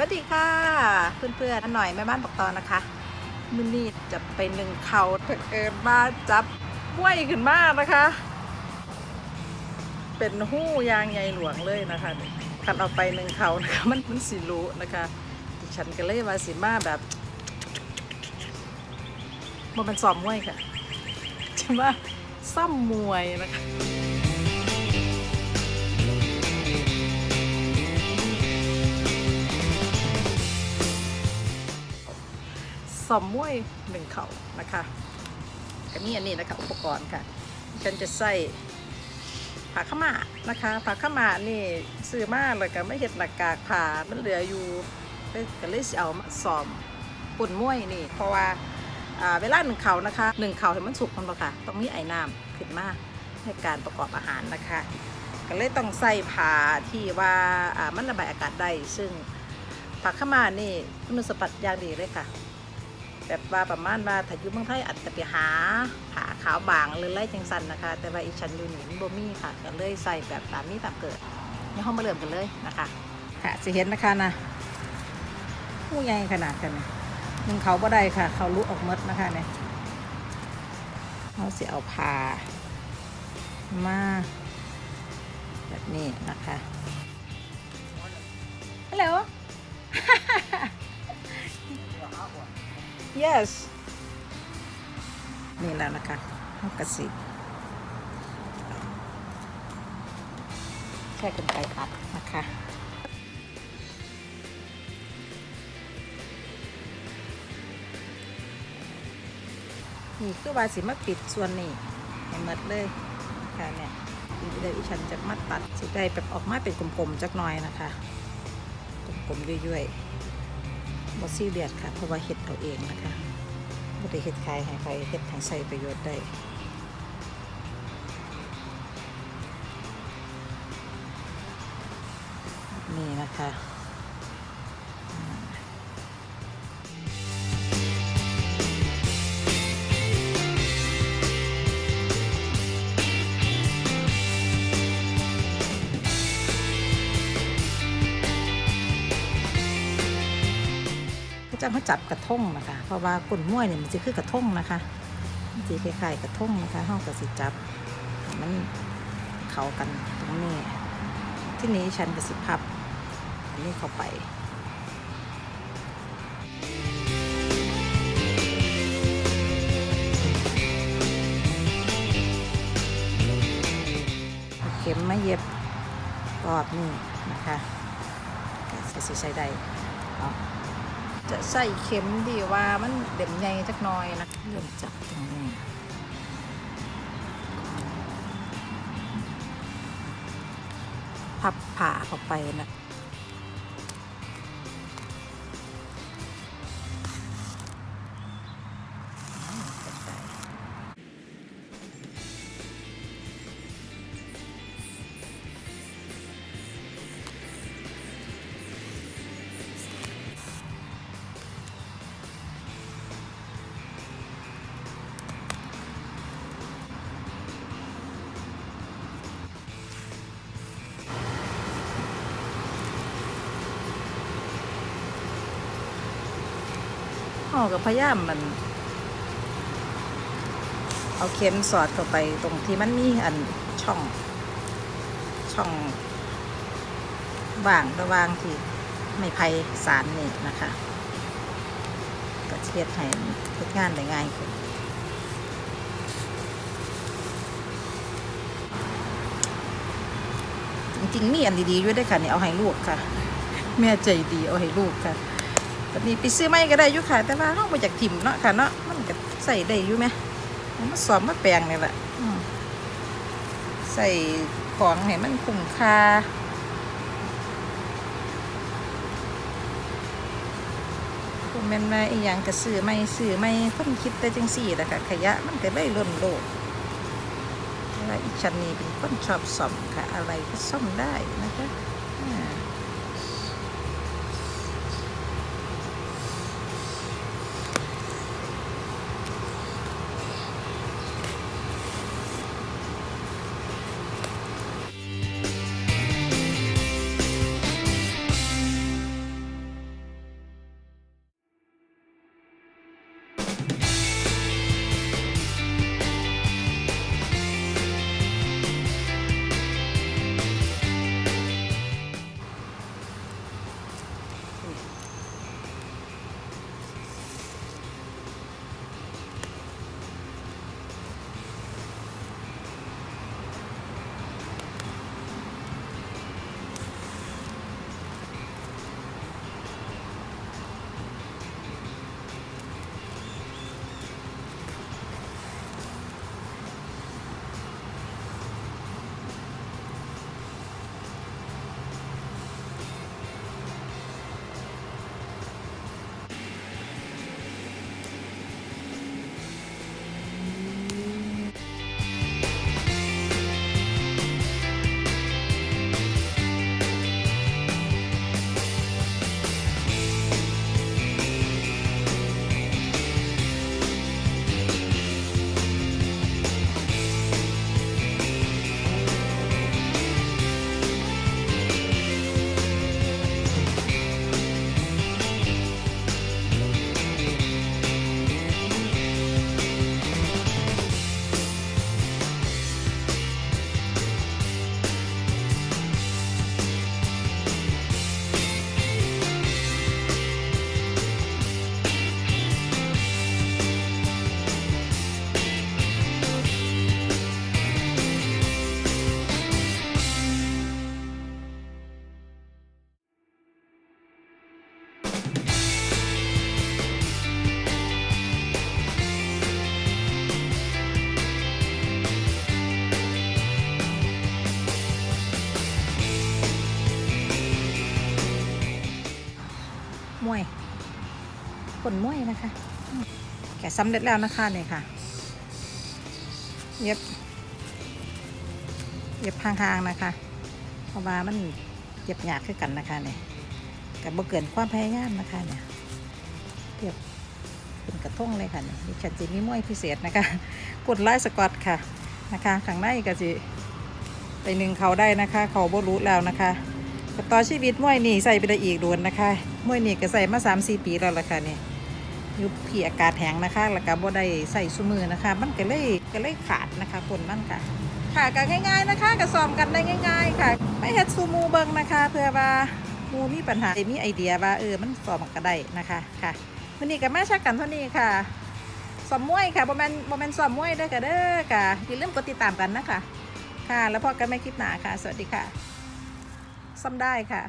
วัสดีค่ะ เพื่อนๆหน่อยแม่บ้านบอกตอนนะคะมือนี้จะไปหนึ่งเขาเผอิญมาจับห้วยขึ้นมากนะคะ เป็นหู้ยางใหญ่หลวงเลยนะคะคันเอาไปหนึ่งเขานะคะมันมันสิรู้นะคะฉันก็เลยว่าสิมาแบบมันเป็นซ้อมมวยค่ะจะมาซ้ำมวยนะคะ สอมมวยหนึ่งเขานะคะก็มีอันนี้นะคะอุปกรณ์ค่ะฉันจะใส่ผ้าขมานะคะผ้าขมานี่ซื้อมาแล้วก็ไม่เห็ดหน้ากากผ้ามันเหลืออยู่ก็เลยเอามาสอมปุ่นมวยนี่ เพราะว่าเวลาหนึ่งเขานะคะหนึ่งเขาให้มันสุกมันบ่ค่ะต้องมีไอ้น้ำขึ้นมาในการประกอบอาหารนะคะ ก็เลยต้องใส่ผ้าที่ว่ามันระบายอากาศได้ซึ่งผ้าขมานี่คุณสมบัติอย่างดีเลยค่ะ แบบว่าประมาณว่าถ้าอยู่เมืองไทยอาจจะไปหาผาขาวบางหรือไรจังสันนะคะ แต่ว่าอีฉันอยู่นี่มันบ่มีค่ะก็เลยใส่แบบตามนี้ตามเกิดนี่ห้องมาเริ่มกันเลยนะคะค่ะสิเห็นนะคะนะผู้ใหญ่ขนาดกันเนี่ยยิงเขาบ่ได้ค่ะ เขาลุกออกมดนะคะเนี่ยเขาเสิเอาผ่ามาแบบนี้นะคะ yes นี่แล้วนะคะห้องกระสิแค่กันไปอัดนะคะนี่คือวาสิมาปิดส่วนนี้ให้หมดเลยค่ะเนี่ยอีเดี๋ยวอีฉันจะมาตัดสิได้แบบออกมาเป็นกลมๆจักหน่อยนะคะ กลมๆยุ่ยๆ บอซี่เบียดค่ะ เพราะว่าเห็ดเอาเองนะคะไม่ได้เห็ดขายให้ใครเห็ดทางใส่ประโยชน์ได้นี่นะคะ จะเขาจับกระทงนะคะ เพราะว่ากุนม้วยเนี่ยมันจะคือกระทงนะคะมันจะคล้ายๆกระทงนะคะห้องกระสิจับ มันเข้ากันตรงนี้ ที่นี้ฉันกระสิพับอันนี้เข้าไปเข็มมาเย็บกรอบนี่นะคะก็สิใส่ได้เอ จะใส่เข็มดีว่ามันเด่มใหญ่จักหน่อยนะเริ่มจับตรงนี้พับผ่าออกไปนะ ห่อกับพยายามมัน เอาเข็มสอดเข้าไปตรงที่มันมีอันช่อง ช่องว่างระว่างที่ไม่ไผ่สารนี่นะคะก็เช็ดให้เฮ็ดงานได้ง่ายขึ้นจริงๆมีอันดีๆด้วยได้ค่ะนี่เอาให้ลูกค่ะ แม่ใจดีเอาให้ลูกค่ะ แบบนี้ไปซื้อไม่ก็ได้อยู่ค่ะ แต่ว่าเราไปจากถิ่มเนาะค่ะเนาะมันก็ใส่ได้อยู่ไหมมันสอบมาแปลงนี่แหละใส่ของให้มันคุ้มค่าคุณแม่นมาอีหยังก็ซื้อไม่ซื้อไม่คนคิดแต่จังสี่แหละค่ะขยะมันก็เลยล้นโลกแต่ว่าอีชันนี่เป็นคนชอบซ่อมค่ะ อะไรก็ซ่อมได้นะคะ มวยผลมวยนะคะแกะสำเร็จแล้วนะคะเนี่ยค่ะ เย็บ เย็บห่างๆนะคะ เพราะว่ามันเย็บยากคือกันนะคะเนี่ยกับบ่เกินความพยายามนะคะเนี่ยเย็บเป็นกระทงเลยค่ะเนี่ยดิฉันจะมีมวยพิเศษนะคะ กดไลค์สกอตค่ะนะคะข้างในก็จะไปหนึ่งเขาได้นะคะ เขาบ่รู้แล้วนะคะ ต่อชีวิตมวยนี่ใส่ไปได้อีกโดวนนะคะมวยนี่ก็ใส่มา3 4ปีแล้วล่ะค่ะนี่ยอยู่พี่อากาศแห้งนะคะ แล้วก็บ่ได้ใส่ซุมือนะคะ มันก็เลยก็เลยขาดนะคะผลมันค่ะ ค่ะก็ง่าย ๆนะคะก็ซ้อมกันได้ง่าย ๆ ค่ะ ไม่เฮ็ดซูมูเบิงนะคะ เพื่อว่ามูมีปัญหามีไอเดียว่าเออมันซ้อมกันได้นะคะค่ะวันนี้ก็มาชักกันเท่านี้ค่ะซ้อมมวยค่ะบ่แมนบ่แมนซ้อมมวยเด้อค่ะเด้อค่ะอย่าลืมกดติดตามกันนะคะ ค่ะ แล้วพอกันไม่คลิปหน้าค่ะ สวัสดีค่ะ ซ้ำได้ค่ะ